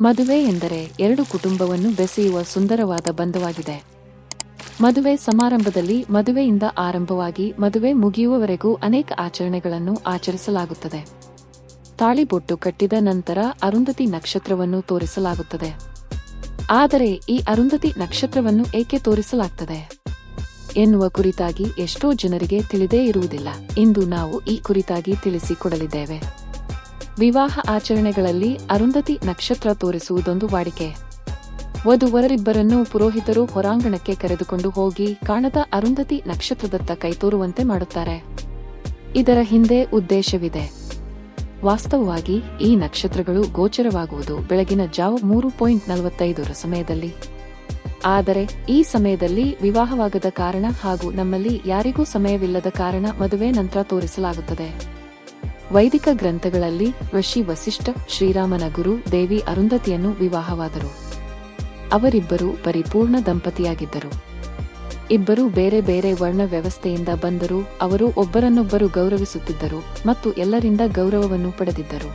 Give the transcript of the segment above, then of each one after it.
ಮದುವೆ ಎಂದರೆ ಎರಡು ಕುಟುಂಬವನ್ನು ಬೆಸೆಯುವ ಸುಂದರವಾದ ಬಂಧವಾಗಿದೆ. ಮದುವೆ ಸಮಾರಂಭದಲ್ಲಿ ಮದುವೆಯಿಂದ ಆರಂಭವಾಗಿ ಮದುವೆ ಮುಗಿಯುವವರೆಗೂ ಅನೇಕ ಆಚರಣೆಗಳನ್ನು ಆಚರಿಸಲಾಗುತ್ತದೆ. ತಾಳಿಬೊಟ್ಟು ಕಟ್ಟಿದ ನಂತರ ಅರುಂಧತಿ ನಕ್ಷತ್ರವನ್ನು ತೋರಿಸಲಾಗುತ್ತದೆ. ಆದರೆ ಈ ಅರುಂಧತಿ ನಕ್ಷತ್ರವನ್ನು ಏಕೆ ತೋರಿಸಲಾಗ್ತದೆ? ಎನ್ನುವ ಕುರಿತಾಗಿ ಎಷ್ಟೋ ಜನರಿಗೆ ತಿಳಿದೇ ಇರುವುದಿಲ್ಲ. ಇಂದು ನಾವು ಈ ಕುರಿತಾಗಿ ತಿಳಿಸಿಕೊಡಲಿದ್ದೇವೆ. ವಿವಾಹ ಆಚರಣೆಗಳಲ್ಲಿ ಅರುಂಧತಿ ನಕ್ಷತ್ರ ತೋರಿಸುವುದೊಂದು ವಾಡಿಕೆ. ವಧುವರರಿಬ್ಬರನ್ನು ಪುರೋಹಿತರು ಹೊರಾಂಗಣಕ್ಕೆ ಕರೆದುಕೊಂಡು ಹೋಗಿ ಕಾಣದ ಅರುಂಧತಿ ನಕ್ಷತ್ರದತ್ತ ಕೈತೋರುವಂತೆ ಮಾಡುತ್ತಾರೆ. ಇದರ ಹಿಂದೆ ಉದ್ದೇಶವಿದೆ. ವಾಸ್ತವವಾಗಿ ಈ ನಕ್ಷತ್ರಗಳು ಗೋಚರವಾಗುವುದು ಬೆಳಗಿನ ಜಾವ ಮೂರು ಪಾಯಿಂಟ್ ನಲವತ್ತೈದರ ಸಮಯದಲ್ಲಿ. ಆದರೆ ಈ ಸಮಯದಲ್ಲಿ ವಿವಾಹವಾಗದ ಕಾರಣ ಹಾಗೂ ನಮ್ಮಲ್ಲಿ ಯಾರಿಗೂ ಸಮಯವಿಲ್ಲದ ಕಾರಣ ಮದುವೆ ನಂತರ ತೋರಿಸಲಾಗುತ್ತದೆ. ವೈದಿಕ ಗ್ರಂಥಗಳಲ್ಲಿ ಋಷಿ ವಸಿಷ್ಠ ಶ್ರೀರಾಮನ ಗುರು ದೇವಿ ಅರುಂಧತಿಯನ್ನು ವಿವಾಹವಾದರು. ಅವರಿಬ್ಬರು ಪರಿಪೂರ್ಣ ದಂಪತಿಯಾಗಿದ್ದರು. ಇಬ್ಬರು ಬೇರೆ ಬೇರೆ ವರ್ಣ ವ್ಯವಸ್ಥೆಯಿಂದ ಬಂದರೂ ಅವರು ಒಬ್ಬರನ್ನೊಬ್ಬರು ಗೌರವಿಸುತ್ತಿದ್ದರು ಮತ್ತು ಎಲ್ಲರಿಂದ ಗೌರವವನ್ನು ಪಡೆದಿದ್ದರು.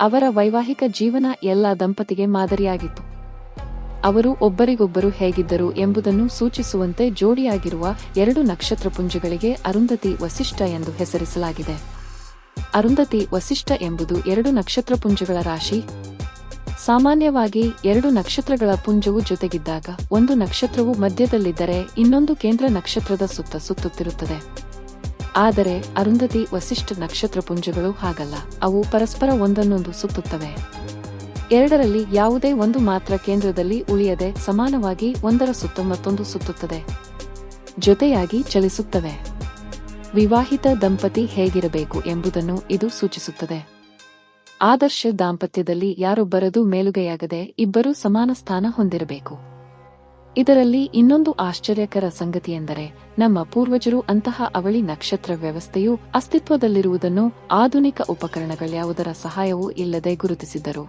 ಅವರ ವೈವಾಹಿಕ ಜೀವನ ಎಲ್ಲ ದಂಪತಿಗೆ ಮಾದರಿಯಾಗಿತ್ತು. ಅವರು ಒಬ್ಬರಿಗೊಬ್ಬರು ಹೇಗಿದ್ದರು ಎಂಬುದನ್ನು ಸೂಚಿಸುವಂತೆ ಜೋಡಿಯಾಗಿರುವ ಎರಡು ನಕ್ಷತ್ರಪುಂಜಗಳಿಗೆ ಅರುಂಧತಿ ವಸಿಷ್ಠ ಎಂದು ಹೆಸರಿಸಲಾಗಿದೆ. ಅರುಂಧತಿ ವಸಿಷ್ಠ ಎಂಬುದು ಎರಡು ನಕ್ಷತ್ರಪುಂಜಗಳ ರಾಶಿ. ಸಾಮಾನ್ಯವಾಗಿ ಎರಡು ನಕ್ಷತ್ರಗಳ ಪುಂಜವು ಜೊತೆಗಿದ್ದಾಗ ಒಂದು ನಕ್ಷತ್ರವು ಮಧ್ಯದಲ್ಲಿದ್ದರೆ ಇನ್ನೊಂದು ಕೇಂದ್ರ ನಕ್ಷತ್ರದ ಸುತ್ತ ಸುತ್ತುತ್ತಿರುತ್ತದೆ. ಆದರೆ ಅರುಂಧತಿ ವಸಿಷ್ಠ ನಕ್ಷತ್ರ ಪುಂಜಗಳು ಹಾಗಲ್ಲ, ಅವು ಪರಸ್ಪರ ಒಂದನ್ನೊಂದು ಸುತ್ತುತ್ತವೆ. ಎರಡರಲ್ಲಿ ಯಾವುದೇ ಒಂದು ಮಾತ್ರ ಕೇಂದ್ರದಲ್ಲಿ ಉಳಿಯದೆ ಸಮಾನವಾಗಿ ಒಂದರ ಸುತ್ತ ಮತ್ತೊಂದು ಸುತ್ತುತ್ತದೆ. ಜೊತೆಯಾಗಿ ಚಲಿಸುತ್ತವೆ. ವಿವಾಹಿತ ದಂಪತಿ ಹೇಗಿರಬೇಕು ಎಂಬುದನ್ನು ಇದು ಸೂಚಿಸುತ್ತದೆ. ಆದರ್ಶ ದಾಂಪತ್ಯದಲ್ಲಿ ಯಾರೊಬ್ಬರದು ಮೇಲುಗೈಯಾಗದೆ ಇಬ್ಬರೂ ಸಮಾನ ಸ್ಥಾನ ಹೊಂದಿರಬೇಕು. ಇದರಲ್ಲಿ ಇನ್ನೊಂದು ಆಶ್ಚರ್ಯಕರ ಸಂಗತಿಯೆಂದರೆ, ನಮ್ಮ ಪೂರ್ವಜರು ಅಂತಹ ಅವಳಿ ನಕ್ಷತ್ರ ವ್ಯವಸ್ಥೆಯು ಅಸ್ತಿತ್ವದಲ್ಲಿರುವುದನ್ನು ಆಧುನಿಕ ಉಪಕರಣಗಳ್ಯಾವುದರ ಸಹಾಯವೂ ಇಲ್ಲದೆ ಗುರುತಿಸಿದ್ದರು.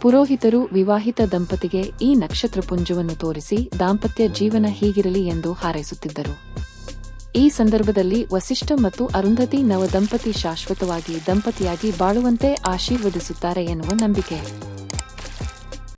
ಪುರೋಹಿತರು ವಿವಾಹಿತ ದಂಪತಿಗೆ ಈ ನಕ್ಷತ್ರಪುಂಜವನ್ನು ತೋರಿಸಿ ದಾಂಪತ್ಯ ಜೀವನ ಹೀಗಿರಲಿ ಎಂದು ಹಾರೈಸುತ್ತಿದ್ದರು. ಈ ಸಂದರ್ಭದಲ್ಲಿ ವಸಿಷ್ಠ ಮತ್ತು ಅರುಂಧತಿ ನವ ದಂಪತಿ ಶಾಶ್ವತವಾಗಿ ದಂಪತಿಯಾಗಿ ಬಾಳುವಂತೆ ಆಶೀರ್ವದಿಸುತ್ತಾರೆ ಎನ್ನುವ ನಂಬಿಕೆ.